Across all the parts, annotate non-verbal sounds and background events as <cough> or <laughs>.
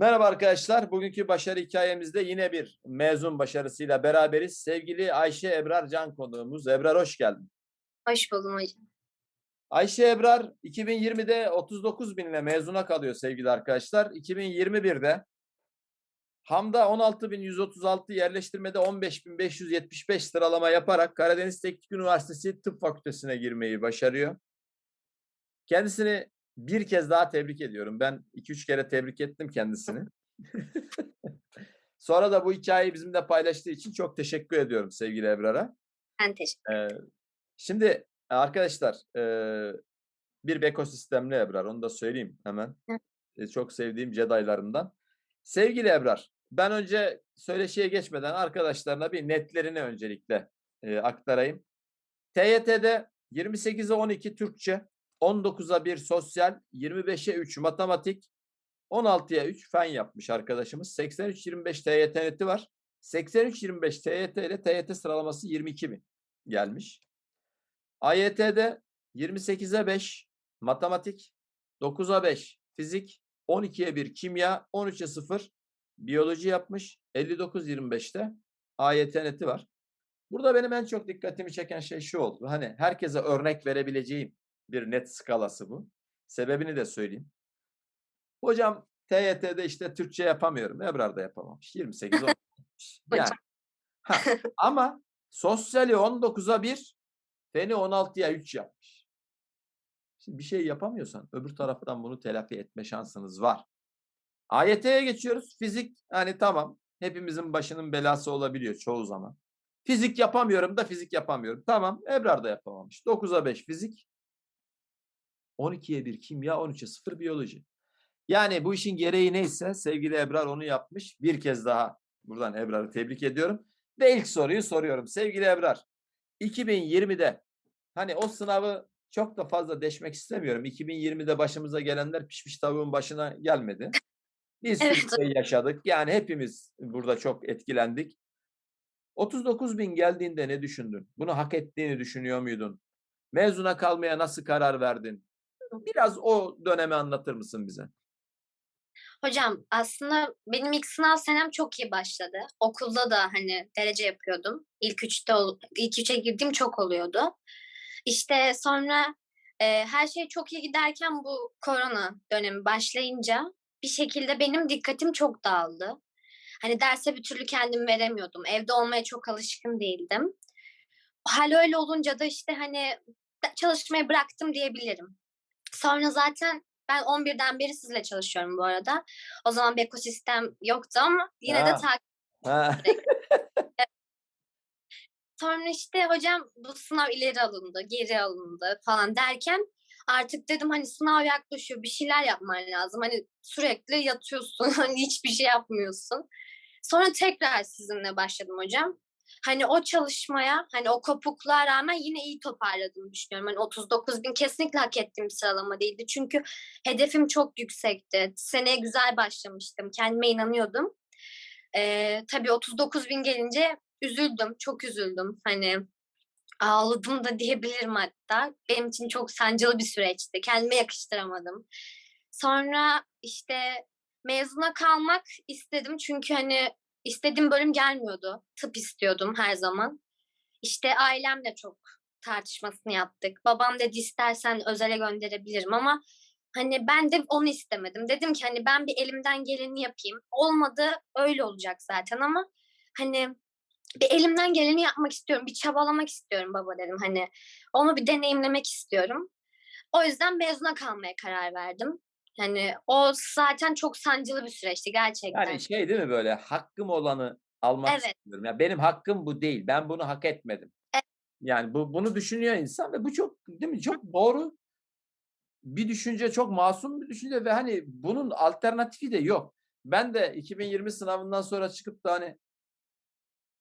Merhaba arkadaşlar. Bugünkü başarı hikayemizde yine bir mezun başarısıyla beraberiz. Sevgili Ayşe Ebrar Can konuğumuz. Ebrar hoş geldin. Hoş buldum hocam. Ayşe Ebrar 2020'de 39 binle mezuna kalıyor sevgili arkadaşlar. 2021'de Hamda 16.136 yerleştirmede 15.575 sıralama yaparak Karadeniz Teknik Üniversitesi Tıp Fakültesine girmeyi başarıyor. Kendisini bir kez daha tebrik ediyorum. Ben 2-3 kere tebrik ettim kendisini. <laughs> Sonra da bu hikayeyi bizimle paylaştığı için çok teşekkür ediyorum sevgili Ebrar'a. Ben teşekkür Ee, şimdi arkadaşlar e, bir ekosistemli Ebrar onu da söyleyeyim hemen. Hı. E, çok sevdiğim Jedi'larımdan. Sevgili Ebrar ben önce söyleşiye geçmeden arkadaşlarına bir netlerini öncelikle e, aktarayım. TYT'de 28'e 12 Türkçe, 19'a 1 sosyal, 25'e 3 matematik, 16'ya 3 fen yapmış arkadaşımız. 83-25 TYT neti var. 83-25 TYT ile TYT sıralaması 22 bin gelmiş. AYT'de 28'e 5 matematik, 9'a 5 fizik, 12'ye 1 kimya, 13'e 0 biyoloji yapmış. 59-25'te AYT neti var. Burada benim en çok dikkatimi çeken şey şu oldu. Hani herkese örnek verebileceğim bir net skalası bu. Sebebini de söyleyeyim. Hocam TYT'de işte Türkçe yapamıyorum. Ebrar da yapamamış. 28 olmuş. <laughs> Yani. Ha, ama sosyali 19'a 1, feni 16'ya 3 yapmış. Şimdi bir şey yapamıyorsan öbür taraftan bunu telafi etme şansınız var. AYT'ye geçiyoruz. Fizik hani tamam hepimizin başının belası olabiliyor çoğu zaman. Fizik yapamıyorum da fizik yapamıyorum. Tamam Ebrar da yapamamış. 9'a 5 fizik. 12'ye 1 kimya, 13'e 0 biyoloji. Yani bu işin gereği neyse sevgili Ebrar onu yapmış. Bir kez daha buradan Ebrar'ı tebrik ediyorum. Ve ilk soruyu soruyorum. Sevgili Ebrar, 2020'de hani o sınavı çok da fazla deşmek istemiyorum. 2020'de başımıza gelenler pişmiş tavuğun başına gelmedi. Biz Evet. sürü şey yaşadık. Yani hepimiz burada çok etkilendik. 39 bin geldiğinde ne düşündün? Bunu hak ettiğini düşünüyor muydun? Mezuna kalmaya nasıl karar verdin? Biraz o dönemi anlatır mısın bize? Hocam aslında benim ilk sınav senem çok iyi başladı. Okulda da hani derece yapıyordum. İlk üçte ilk üçe girdiğim çok oluyordu. İşte sonra e, her şey çok iyi giderken bu korona dönemi başlayınca bir şekilde benim dikkatim çok dağıldı. Hani derse bir türlü kendim veremiyordum. Evde olmaya çok alışkın değildim. Hal öyle olunca da işte hani çalışmayı bıraktım diyebilirim. Sonra zaten ben 11'den beri sizle çalışıyorum bu arada. O zaman bir ekosistem yoktu ama yine de Ha. takip. Ha. <laughs> Sonra işte hocam bu sınav ileri alındı, geri alındı falan derken artık dedim hani sınav yaklaşıyor bir şeyler yapman lazım. Hani sürekli yatıyorsun, <laughs> hani hiçbir şey yapmıyorsun. Sonra tekrar sizinle başladım hocam. Hani o çalışmaya, hani o kopukluğa rağmen yine iyi toparladığımı düşünüyorum. Hani 39 bin kesinlikle hak ettiğim bir sıralama değildi. Çünkü hedefim çok yüksekti. Seneye güzel başlamıştım. Kendime inanıyordum. Ee, tabii 39 bin gelince üzüldüm. Çok üzüldüm. Hani ağladım da diyebilirim hatta. Benim için çok sancılı bir süreçti. Kendime yakıştıramadım. Sonra işte mezuna kalmak istedim. Çünkü hani istediğim bölüm gelmiyordu. Tıp istiyordum her zaman. İşte ailemle çok tartışmasını yaptık. Babam dedi istersen özele gönderebilirim ama hani ben de onu istemedim. Dedim ki hani ben bir elimden geleni yapayım. Olmadı öyle olacak zaten ama hani bir elimden geleni yapmak istiyorum. Bir çabalamak istiyorum baba dedim hani. Onu bir deneyimlemek istiyorum. O yüzden mezuna kalmaya karar verdim. Yani o zaten çok sancılı bir süreçti gerçekten. Yani şey değil mi böyle hakkım olanı almak Evet. istiyorum. Ya benim hakkım bu değil. Ben bunu hak etmedim. Evet. Yani bu bunu düşünüyor insan ve bu çok değil mi? Çok doğru bir düşünce, çok masum bir düşünce ve hani bunun alternatifi de yok. Ben de 2020 sınavından sonra çıkıp da hani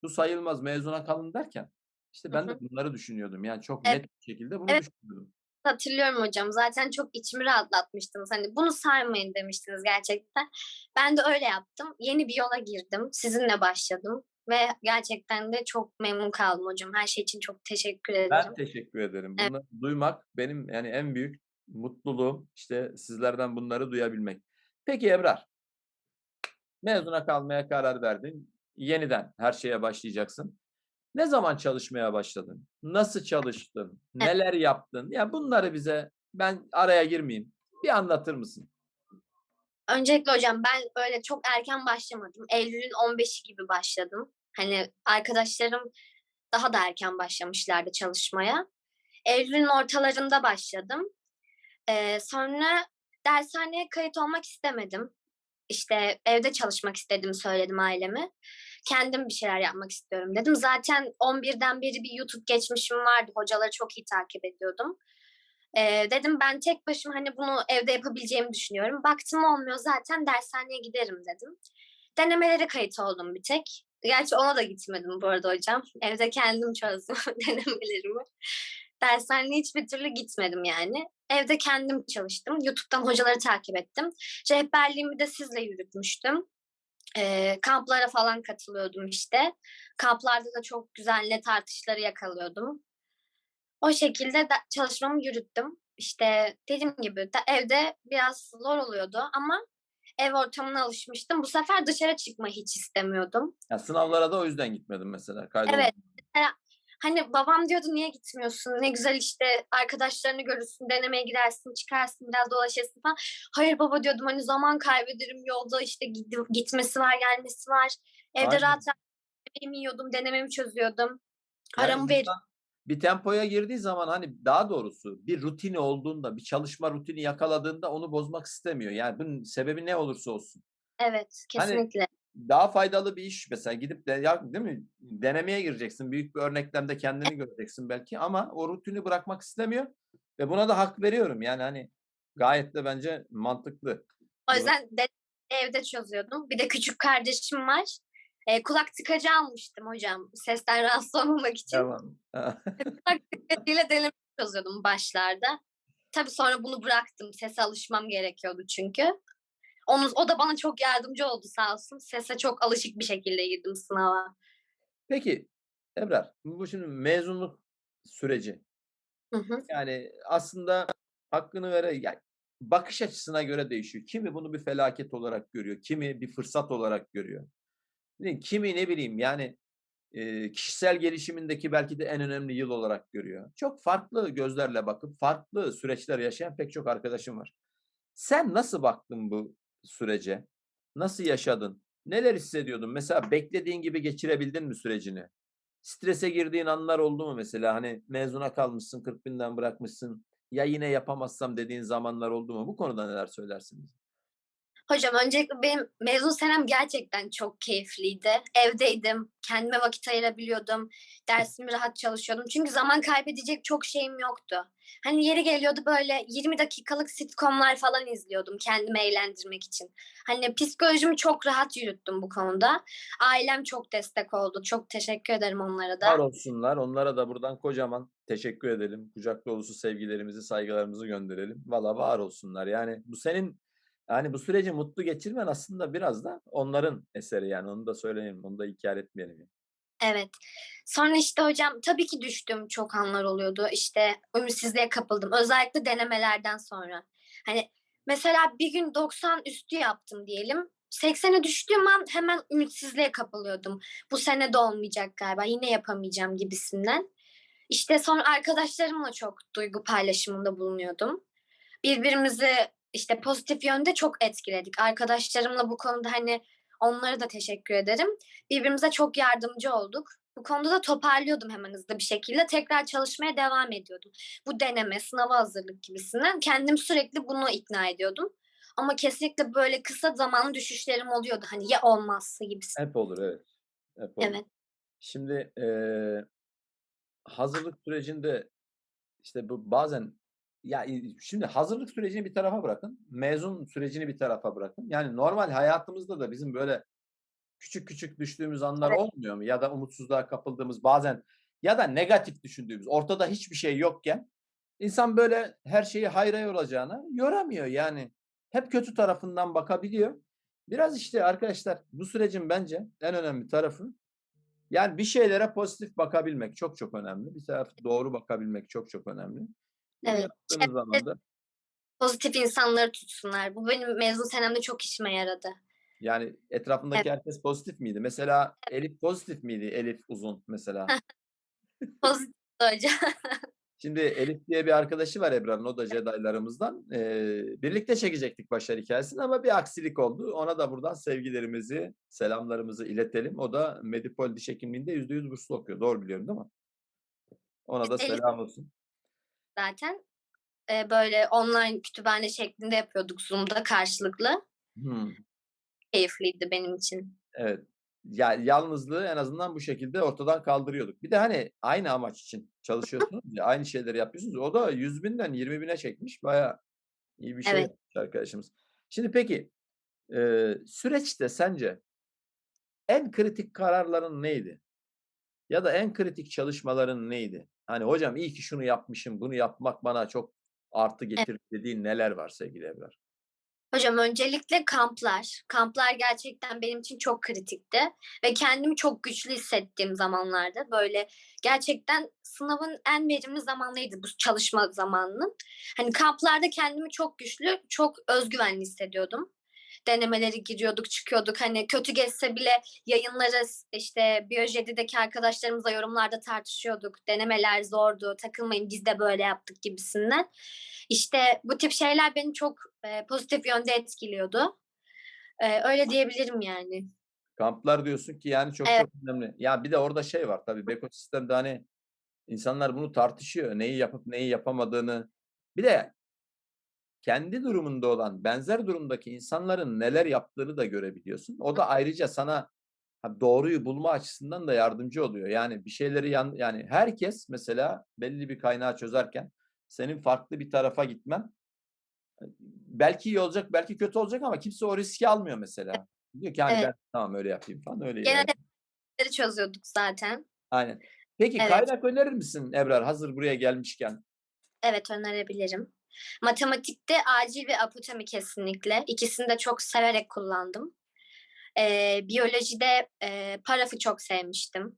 bu sayılmaz mezuna kalın derken işte Hı ben de hı. bunları düşünüyordum. Yani çok Evet. net bir şekilde bunu Evet. düşünüyordum. Hatırlıyorum hocam. Zaten çok içimi rahatlatmıştınız. Hani bunu saymayın demiştiniz gerçekten. Ben de öyle yaptım. Yeni bir yola girdim. Sizinle başladım. Ve gerçekten de çok memnun kaldım hocam. Her şey için çok teşekkür ederim. Ben teşekkür ederim. Evet. Bunları duymak benim yani en büyük mutluluğum işte sizlerden bunları duyabilmek. Peki Ebrar, Mezuna kalmaya karar verdin. Yeniden her şeye başlayacaksın. Ne zaman çalışmaya başladın? Nasıl çalıştın? Neler yaptın? Ya bunları bize ben araya girmeyeyim. Bir anlatır mısın? Öncelikle hocam ben öyle çok erken başlamadım. Eylül'ün 15'i gibi başladım. Hani arkadaşlarım daha da erken başlamışlardı çalışmaya. Eylül'ün ortalarında başladım. Ee, sonra dershaneye kayıt olmak istemedim. İşte evde çalışmak istediğimi söyledim aileme. Kendim bir şeyler yapmak istiyorum dedim. Zaten 11'den beri bir YouTube geçmişim vardı. Hocaları çok iyi takip ediyordum. Ee, dedim ben tek başıma hani bunu evde yapabileceğimi düşünüyorum. Baktım olmuyor zaten dershaneye giderim dedim. Denemelere kayıt oldum bir tek. Gerçi ona da gitmedim bu arada hocam. <laughs> Evde kendim çözdüm <laughs> denemelerimi. Dershaneye hiçbir türlü gitmedim yani. Evde kendim çalıştım. YouTube'dan hocaları takip ettim. Rehberliğimi de sizle yürütmüştüm. Ee, kamplara falan katılıyordum işte. Kamplarda da çok güzel net artışları yakalıyordum. O şekilde de çalışmamı yürüttüm. İşte dediğim gibi de evde biraz zor oluyordu ama ev ortamına alışmıştım. Bu sefer dışarı çıkmayı hiç istemiyordum. Ya sınavlara da o yüzden gitmedim mesela. Kaydol- Evet. Hani babam diyordu niye gitmiyorsun? Ne güzel işte arkadaşlarını görürsün, denemeye girersin, çıkarsın, biraz dolaşırsın falan. Hayır baba diyordum hani zaman kaybederim yolda işte gitmesi var, gelmesi var. Evde Aynen. rahat rahat yemeğimi yiyordum, denememi çözüyordum. Yani Aramı ver. bir tempoya girdiği zaman hani daha doğrusu bir rutini olduğunda, bir çalışma rutini yakaladığında onu bozmak istemiyor. Yani bunun sebebi ne olursa olsun. Evet, Hani kesinlikle. Daha faydalı bir iş mesela gidip de ya değil mi? Denemeye gireceksin. Büyük bir örneklemde kendini göreceksin belki ama o rutini bırakmak istemiyor ve buna da hak veriyorum. Yani hani gayet de bence mantıklı. O yüzden de evde çözüyordum. Bir de küçük kardeşim var. E, kulak tıkacı almıştım hocam. Sesten <laughs> rahatsız olmamak için. Tamam. <laughs> Kulak tıkacıyla deneme çözüyordum başlarda. Tabii sonra bunu bıraktım. Sese alışmam gerekiyordu çünkü. Onu, o da bana çok yardımcı oldu sağ olsun. Sese çok alışık bir şekilde girdim sınava. Peki Ebrar, bu şimdi mezunluk süreci. Hı hı. Yani aslında hakkını vere yani bakış açısına göre değişiyor. Kimi bunu bir felaket olarak görüyor, kimi bir fırsat olarak görüyor. Kimi ne bileyim yani e, kişisel gelişimindeki belki de en önemli yıl olarak görüyor. Çok farklı gözlerle bakıp farklı süreçler yaşayan pek çok arkadaşım var. Sen nasıl baktın bu sürece? Nasıl yaşadın? Neler hissediyordun? Mesela beklediğin gibi geçirebildin mi sürecini? Strese girdiğin anlar oldu mu mesela? Hani mezuna kalmışsın, 40 binden bırakmışsın. Ya yine yapamazsam dediğin zamanlar oldu mu? Bu konuda neler söylersin bize? Hocam öncelikle benim mezun senem gerçekten çok keyifliydi. Evdeydim, kendime vakit ayırabiliyordum, dersimi rahat çalışıyordum. Çünkü zaman kaybedecek çok şeyim yoktu. Hani yeri geliyordu böyle 20 dakikalık sitcomlar falan izliyordum kendimi eğlendirmek için. Hani psikolojimi çok rahat yürüttüm bu konuda. Ailem çok destek oldu. Çok teşekkür ederim onlara da. Var olsunlar. Onlara da buradan kocaman teşekkür edelim. Kucak dolusu sevgilerimizi, saygılarımızı gönderelim. Valla var olsunlar. Yani bu senin yani bu süreci mutlu geçirmen aslında biraz da onların eseri yani onu da söyleyelim. Onu da inkar etmeyelim. yani. Evet. Sonra işte hocam tabii ki düştüğüm çok anlar oluyordu. İşte ümitsizliğe kapıldım. Özellikle denemelerden sonra. Hani mesela bir gün 90 üstü yaptım diyelim. 80'e düştüğüm an hemen ümitsizliğe kapılıyordum. Bu sene de olmayacak galiba. Yine yapamayacağım gibisinden. İşte sonra arkadaşlarımla çok duygu paylaşımında bulunuyordum. Birbirimizi işte pozitif yönde çok etkiledik. Arkadaşlarımla bu konuda hani onlara da teşekkür ederim birbirimize çok yardımcı olduk. Bu konuda da toparlıyordum hemen hızlı bir şekilde. Tekrar çalışmaya devam ediyordum. Bu deneme, sınava hazırlık gibisinden kendim sürekli bunu ikna ediyordum. Ama kesinlikle böyle kısa zamanlı düşüşlerim oluyordu. Hani ya olmazsa gibisinden. Hep olur evet. Hep olur. Evet. Şimdi eee, hazırlık sürecinde işte bu bazen ya şimdi hazırlık sürecini bir tarafa bırakın. Mezun sürecini bir tarafa bırakın. Yani normal hayatımızda da bizim böyle küçük küçük düştüğümüz anlar Evet. olmuyor mu? Ya da umutsuzluğa kapıldığımız bazen ya da negatif düşündüğümüz ortada hiçbir şey yokken insan böyle her şeyi hayra yoracağına yoramıyor yani. Hep kötü tarafından bakabiliyor. Biraz işte arkadaşlar bu sürecin bence en önemli tarafı yani bir şeylere pozitif bakabilmek çok çok önemli. Bir taraf doğru bakabilmek çok çok önemli. Bunu Evet. yaptığınız zaman da Pozitif insanları tutsunlar. Bu benim mezun senemde çok işime yaradı. Yani etrafındaki herkes pozitif miydi? Mesela Elif pozitif miydi? Elif Uzun mesela. <laughs> Pozitifti hocam. <laughs> Şimdi Elif diye bir arkadaşı var Ebrar'ın. O da Jedi'larımızdan. Ee, birlikte çekecektik başarı hikayesini ama bir aksilik oldu. Ona da buradan sevgilerimizi, selamlarımızı iletelim. O da Medipol Diş Hekimliği'nde %100 burslu okuyor. Doğru biliyorum değil mi? Ona da Elif- selam olsun. Zaten e, böyle online kütüphane şeklinde yapıyorduk Zoom'da karşılıklı. Hmm. Keyifliydi benim için. Evet. Ya yalnızlığı en azından bu şekilde ortadan kaldırıyorduk. Bir de hani aynı amaç için çalışıyorsunuz ya, aynı şeyleri yapıyorsunuz. O da 100 binden 20 bine çekmiş. Bayağı iyi bir şey Evet. arkadaşımız. Şimdi peki e, süreçte sence en kritik kararların neydi? Ya da en kritik çalışmaların neydi? Hani hocam iyi ki şunu yapmışım, bunu yapmak bana çok artı getirdi dediğin neler var sevgili Ebrar? Hocam öncelikle kamplar. Kamplar gerçekten benim için çok kritikti. Ve kendimi çok güçlü hissettiğim zamanlarda böyle gerçekten sınavın en verimli zamanıydı bu çalışma zamanının. Hani kamplarda kendimi çok güçlü, çok özgüvenli hissediyordum. Denemeleri giriyorduk, çıkıyorduk. Hani kötü geçse bile yayınları işte Biyojedi'deki arkadaşlarımızla yorumlarda tartışıyorduk. Denemeler zordu, takılmayın biz de böyle yaptık gibisinden. İşte bu tip şeyler beni çok e, pozitif yönde etkiliyordu. E, öyle diyebilirim yani. Kamplar diyorsun ki yani çok Evet. çok önemli. Ya bir de orada şey var tabii Beko sistemde hani insanlar bunu tartışıyor. Neyi yapıp neyi yapamadığını. Bir de kendi durumunda olan benzer durumdaki insanların neler yaptığını da görebiliyorsun. O da ayrıca sana doğruyu bulma açısından da yardımcı oluyor. Yani bir şeyleri yan, yani herkes mesela belli bir kaynağı çözerken senin farklı bir tarafa gitmen e, belki iyi olacak, belki kötü olacak ama kimse o riski almıyor mesela. Diyor ki hani Evet. ben tamam öyle yapayım falan öyle. Genelde çözüyorduk zaten. Aynen. Peki Evet. kaynak önerir misin Ebrar hazır buraya gelmişken? Evet önerebilirim. Matematikte acil ve apotemi kesinlikle. İkisini de çok severek kullandım. Ee, biyolojide e, parafı çok sevmiştim.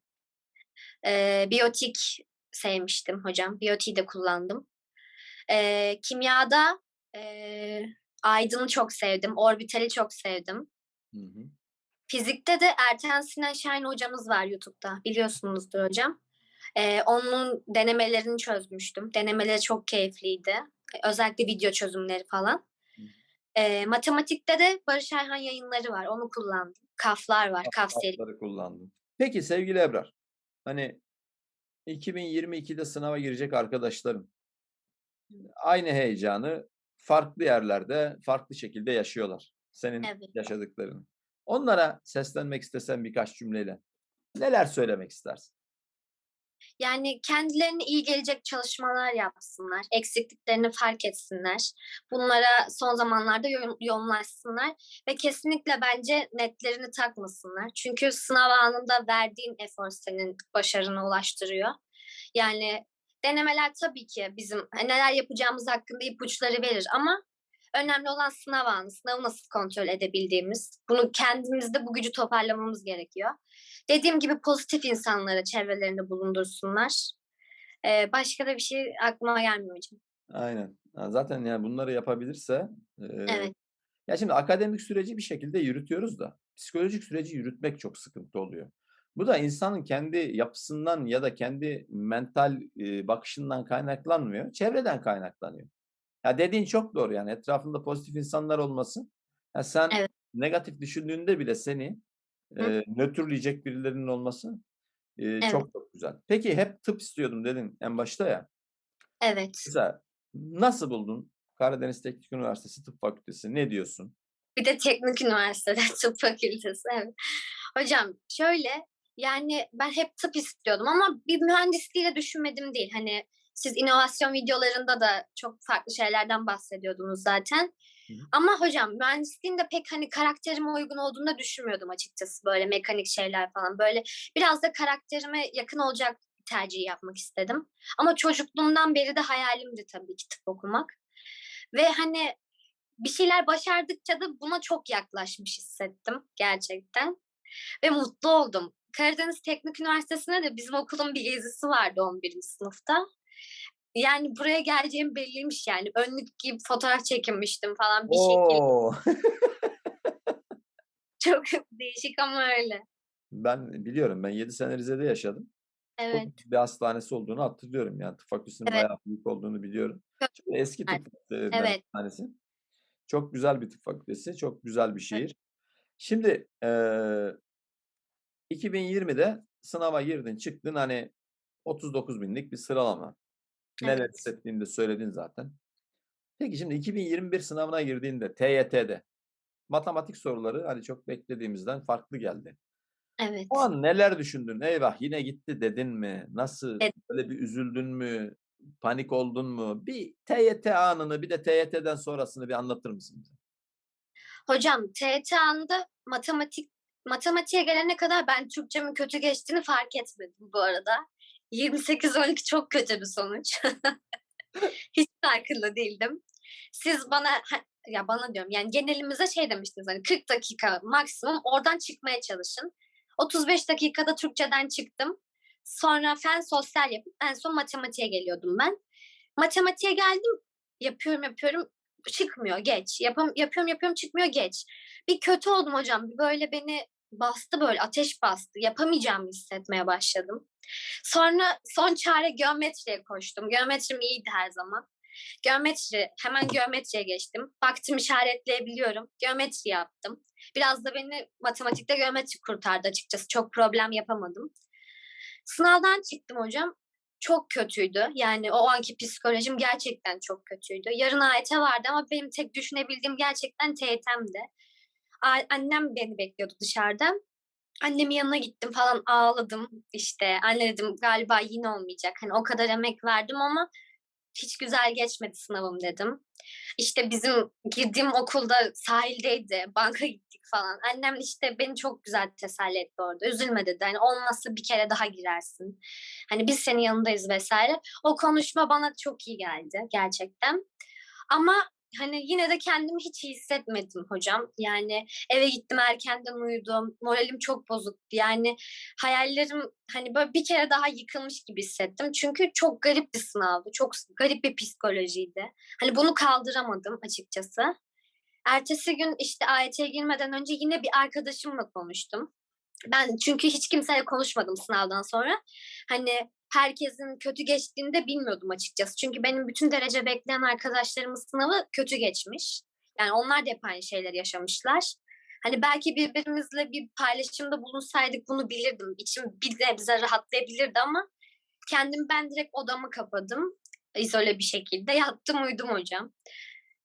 Ee, biyotik sevmiştim hocam. Biyotiği de kullandım. Ee, kimyada e, Aydın'ı çok sevdim. Orbitali çok sevdim. Hı hı. Fizikte de Erten Sinan Şahin hocamız var YouTube'da. Biliyorsunuzdur hocam. Ee, onun denemelerini çözmüştüm. Denemeleri çok keyifliydi. Özellikle video çözümleri falan. Ee, matematikte de Barış Ayhan yayınları var. Onu kullandım. Kaflar var. Kaf seri. Kartları kullandım. Peki sevgili Ebrar. Hani 2022'de sınava girecek arkadaşlarım aynı heyecanı farklı yerlerde farklı şekilde yaşıyorlar. Senin Evet. yaşadıklarını. Onlara seslenmek istesen birkaç cümleyle neler söylemek istersin? Yani kendilerine iyi gelecek çalışmalar yapsınlar. Eksikliklerini fark etsinler. Bunlara son zamanlarda yo- yoğunlaşsınlar. Ve kesinlikle bence netlerini takmasınlar. Çünkü sınav anında verdiğin efor senin başarına ulaştırıyor. Yani denemeler tabii ki bizim hani neler yapacağımız hakkında ipuçları verir ama önemli olan sınav anı, sınavı nasıl kontrol edebildiğimiz. Bunu kendimizde bu gücü toparlamamız gerekiyor. Dediğim gibi pozitif insanlara çevrelerinde bulundursunlar. Ee, başka da bir şey aklıma gelmiyor hocam. Aynen. Zaten yani bunları yapabilirse e, Evet. ya şimdi akademik süreci bir şekilde yürütüyoruz da psikolojik süreci yürütmek çok sıkıntı oluyor. Bu da insanın kendi yapısından ya da kendi mental e, bakışından kaynaklanmıyor. Çevreden kaynaklanıyor. Ya dediğin çok doğru yani etrafında pozitif insanlar olması. Ya sen Evet. negatif düşündüğünde bile seni Hı. e, nötrleyecek birilerinin olması e, Evet. çok çok güzel. Peki hep tıp istiyordum dedin en başta ya. Evet. Güzel. Nasıl buldun Karadeniz Teknik Üniversitesi Tıp Fakültesi? Ne diyorsun? Bir de Teknik Üniversitede <laughs> Tıp Fakültesi. Evet. Hocam şöyle yani ben hep tıp istiyordum ama bir mühendisliği de düşünmedim değil. Hani siz inovasyon videolarında da çok farklı şeylerden bahsediyordunuz zaten. Hı. Ama hocam mühendisliğin de pek hani karakterime uygun olduğunu düşünmüyordum açıkçası. Böyle mekanik şeyler falan. Böyle biraz da karakterime yakın olacak bir tercih yapmak istedim. Ama çocukluğumdan beri de hayalimdi tabii ki tıp okumak. Ve hani bir şeyler başardıkça da buna çok yaklaşmış hissettim gerçekten. Ve mutlu oldum. Karadeniz Teknik Üniversitesi'ne de bizim okulun bir gezisi vardı 11. sınıfta. Yani buraya geleceğim belliymiş yani. Önlük giyip fotoğraf çekinmiştim falan bir şekilde. Oo. <laughs> Çok değişik ama öyle. Ben biliyorum. Ben 7 sene Rize'de yaşadım. Evet. bir hastanesi olduğunu hatırlıyorum. Yani tıp fakültesinin Evet. bayağı büyük olduğunu biliyorum. Çok eski tıp bir Evet. tanesi. Çok güzel bir tıp fakültesi. Çok güzel bir şehir. Şimdi eee 2020'de sınava girdin, çıktın. Hani 39 binlik bir sıralama. Neler Evet. hissettiğini de söyledin zaten. Peki şimdi 2021 sınavına girdiğinde TYT'de matematik soruları hani çok beklediğimizden farklı geldi. Evet. O an neler düşündün? Eyvah yine gitti dedin mi? Nasıl? Evet. Böyle bir üzüldün mü? Panik oldun mu? Bir TYT anını bir de TYT'den sonrasını bir anlatır mısın bize? Hocam TYT anında matematik matematiğe gelene kadar ben Türkçemin kötü geçtiğini fark etmedim bu arada. 28-12 çok kötü bir sonuç. <laughs> Hiç farkında değildim. Siz bana ya bana diyorum yani genelimize şey demiştiniz hani 40 dakika maksimum oradan çıkmaya çalışın. 35 dakikada Türkçeden çıktım. Sonra fen sosyal yapıp en son matematiğe geliyordum ben. Matematiğe geldim yapıyorum yapıyorum çıkmıyor geç. Yapam, yapıyorum yapıyorum çıkmıyor geç. Bir kötü oldum hocam. Böyle beni bastı böyle ateş bastı. Yapamayacağımı hissetmeye başladım. Sonra son çare geometriye koştum. Geometrim iyiydi her zaman. Geometri, hemen geometriye geçtim. Baktım işaretleyebiliyorum. Geometri yaptım. Biraz da beni matematikte geometri kurtardı açıkçası. Çok problem yapamadım. Sınavdan çıktım hocam. Çok kötüydü. Yani o anki psikolojim gerçekten çok kötüydü. Yarın AYT vardı ama benim tek düşünebildiğim gerçekten TYT'mdi. Annem beni bekliyordu dışarıda. Annemin yanına gittim falan ağladım. İşte anne dedim galiba yine olmayacak. Hani o kadar emek verdim ama hiç güzel geçmedi sınavım dedim. İşte bizim girdiğim okulda sahildeydi. Banka gittik falan. Annem işte beni çok güzel teselli etti orada. Üzülme dedi. Hani olmazsa bir kere daha girersin. Hani biz senin yanındayız vesaire. O konuşma bana çok iyi geldi gerçekten. Ama hani yine de kendimi hiç hissetmedim hocam. Yani eve gittim erkenden uyudum. Moralim çok bozuktu. Yani hayallerim hani böyle bir kere daha yıkılmış gibi hissettim. Çünkü çok garip bir sınavdı. Çok garip bir psikolojiydi. Hani bunu kaldıramadım açıkçası. Ertesi gün işte AYT'ye girmeden önce yine bir arkadaşımla konuştum. Ben çünkü hiç kimseyle konuşmadım sınavdan sonra. Hani herkesin kötü geçtiğini de bilmiyordum açıkçası. Çünkü benim bütün derece bekleyen arkadaşlarımın sınavı kötü geçmiş. Yani onlar da hep aynı şeyler yaşamışlar. Hani belki birbirimizle bir paylaşımda bulunsaydık bunu bilirdim. İçim bir nebze rahatlayabilirdi ama kendim ben direkt odamı kapadım. izole bir şekilde yattım uyudum hocam.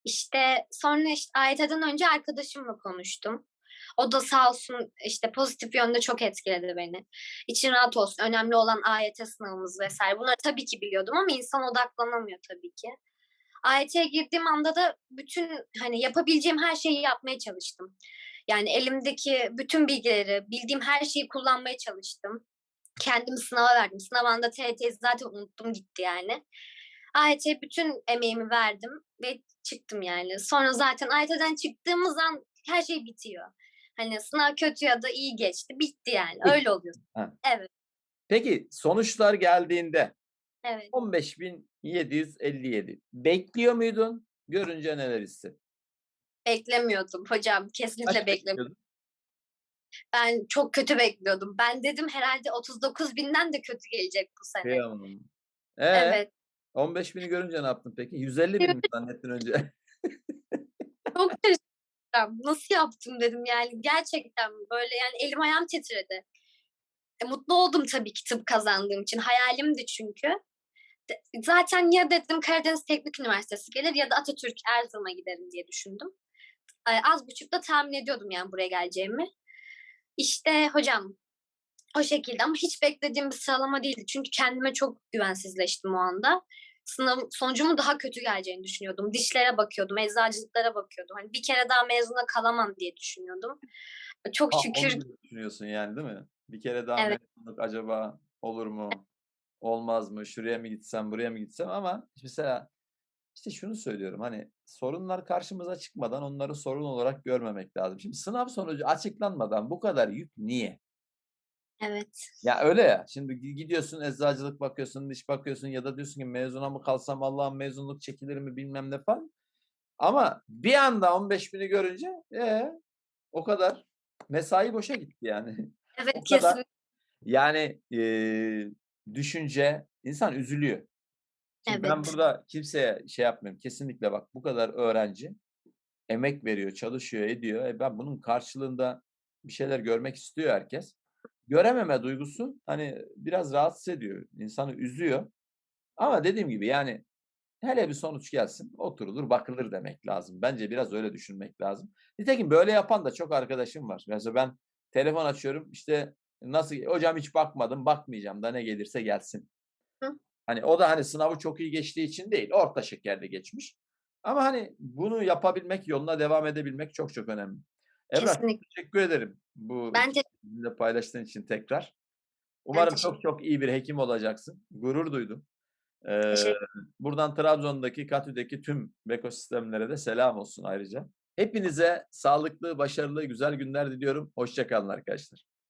İşte sonra işte AYT'den önce arkadaşımla konuştum. O da sağ olsun işte pozitif yönde çok etkiledi beni. İçin rahat olsun. Önemli olan AYT sınavımız vesaire. Bunları tabii ki biliyordum ama insan odaklanamıyor tabii ki. AYT'ye girdiğim anda da bütün hani yapabileceğim her şeyi yapmaya çalıştım. Yani elimdeki bütün bilgileri, bildiğim her şeyi kullanmaya çalıştım. Kendimi sınava verdim. Sınav anda TYT'yi zaten unuttum gitti yani. AYT'ye bütün emeğimi verdim ve çıktım yani. Sonra zaten AYT'den çıktığımız an her şey bitiyor. Hani sınav kötü ya da iyi geçti. Bitti yani. Öyle oluyor. Ha. Evet. Peki sonuçlar geldiğinde Evet. 15.757 bekliyor muydun? Görünce neler hissettin? Beklemiyordum hocam. Kesinlikle Kaç beklemiyordum. Ben çok kötü bekliyordum. Ben dedim herhalde 39 binden de kötü gelecek bu sene. Kıyamam. Ee, Evet. 15.000'i görünce ne yaptın peki? 150 bin mi <laughs> zannettin önce? <laughs> Çok şaşırdım. Nasıl yaptım dedim yani. Gerçekten böyle yani elim ayağım titredi. E, mutlu oldum tabii ki tıp kazandığım için. Hayalimdi çünkü. Zaten ya dedim Karadeniz Teknik Üniversitesi gelir ya da Atatürk Erzurum'a giderim diye düşündüm. Az buçuk da tahmin ediyordum yani buraya geleceğimi. İşte hocam o şekilde ama hiç beklediğim bir sıralama değildi. Çünkü kendime çok güvensizleştim o anda. Sınav sonucumun daha kötü geleceğini düşünüyordum. Dişlere bakıyordum, eczacılıklara bakıyordum. Hani bir kere daha mezuna kalamam diye düşünüyordum. Çok Ha, şükür onu düşünüyorsun yani değil mi? Bir kere daha Evet. mezunluk acaba olur mu? Olmaz mı? Şuraya mı gitsem, buraya mı gitsem ama mesela işte şunu söylüyorum hani sorunlar karşımıza çıkmadan onları sorun olarak görmemek lazım. Şimdi sınav sonucu açıklanmadan bu kadar yük niye? Evet. Ya öyle ya. Şimdi gi- gidiyorsun eczacılık bakıyorsun, diş bakıyorsun ya da diyorsun ki mezuna mı kalsam Allah'ım mezunluk çekilir mi bilmem ne falan. Ama bir anda 15 bini görünce ee, o kadar mesai boşa gitti yani. <laughs> Evet, O kadar kesin yani, eee, düşünce insan üzülüyor. Şimdi ben Evet. burada kimseye şey yapmıyorum. Kesinlikle bak bu kadar öğrenci emek veriyor, çalışıyor, ediyor. E, ben bunun karşılığında bir şeyler görmek istiyor herkes. Görememe duygusu, hani, biraz rahatsız ediyor, insanı üzüyor. Ama dediğim gibi, yani, hele bir sonuç gelsin, oturulur, bakılır demek lazım. Bence biraz öyle düşünmek lazım. Nitekim böyle yapan da çok arkadaşım var. Mesela ben telefon açıyorum, işte, nasıl "Hocam hiç bakmadım, bakmayacağım da ne gelirse gelsin." Hı. Hani, o da, hani, sınavı çok iyi geçtiği için değil, orta şekerli geçmiş. Ama, hani, bunu yapabilmek, yoluna devam edebilmek çok çok önemli. Ebrar, Kesinlikle. teşekkür ederim bu Bence bizimle paylaştığın için tekrar. Umarım teşekkür çok çok iyi bir hekim olacaksın. Gurur duydum. Teşekkür buradan Trabzon'daki, KTÜ'deki tüm Bekosistemlere de selam olsun ayrıca. Hepinize sağlıklı, başarılı, güzel günler diliyorum. Hoşça kalın arkadaşlar.